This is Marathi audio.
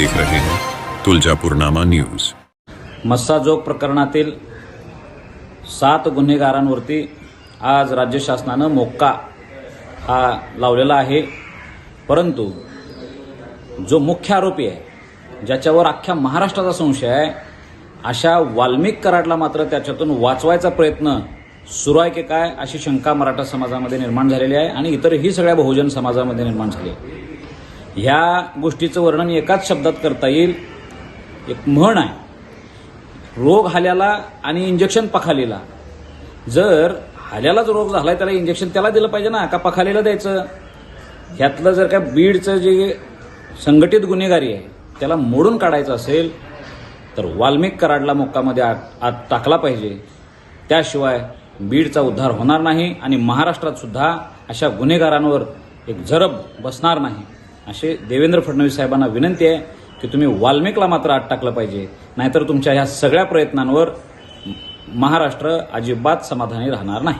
देख रहे हैं। तुलजापुरनामा न्यूज। मस्साजोग प्रकरणातील सात गुन्हेगारांवरती आज राज्य शासनानं मोक्का हा लावलेला आहे. परंतु जो मुख्य आरोपी आहे ज्याच्यावर अख्ख्या महाराष्ट्राचा संशय आहे अशा वाल्मिक कराडला मात्र त्याच्यातून वाचवायचा प्रयत्न सुरू आहे की काय अशी शंका मराठा समाजामध्ये निर्माण झालेली आहे आणि इतरही सगळ्या बहुजन समाजामध्ये निर्माण झाली आहे. ह्या गोष्टीचं वर्णन एकाच शब्दात करता येईल. एक म्हण आहे. रोग हाल्याला आणि इंजेक्शन पखालीला. जर हाल्यालाच रोग झालाय त्याला इंजेक्शन त्याला दिलं पाहिजे ना का पखालीला द्यायचं? ह्यातलं जर का बीडचं जे संघटित गुन्हेगारी आहे त्याला मोडून काढायचं असेल तर वाल्मिक कराडला मोक्कामध्ये आत आत टाकला पाहिजे. त्याशिवाय बीडचा उद्धार होणार नाही आणि महाराष्ट्रात सुद्धा अशा गुन्हेगारांवर एक झरब बसणार नाही. असे देवेंद्र फडणवीस साहेबांना विनंती आहे की तुम्ही वाल्मिकला मात्र आत टाकलं पाहिजे. नाहीतर तुमच्या ह्या सगळ्या प्रयत्नांवर महाराष्ट्र अजिबात समाधानी राहणार नाही.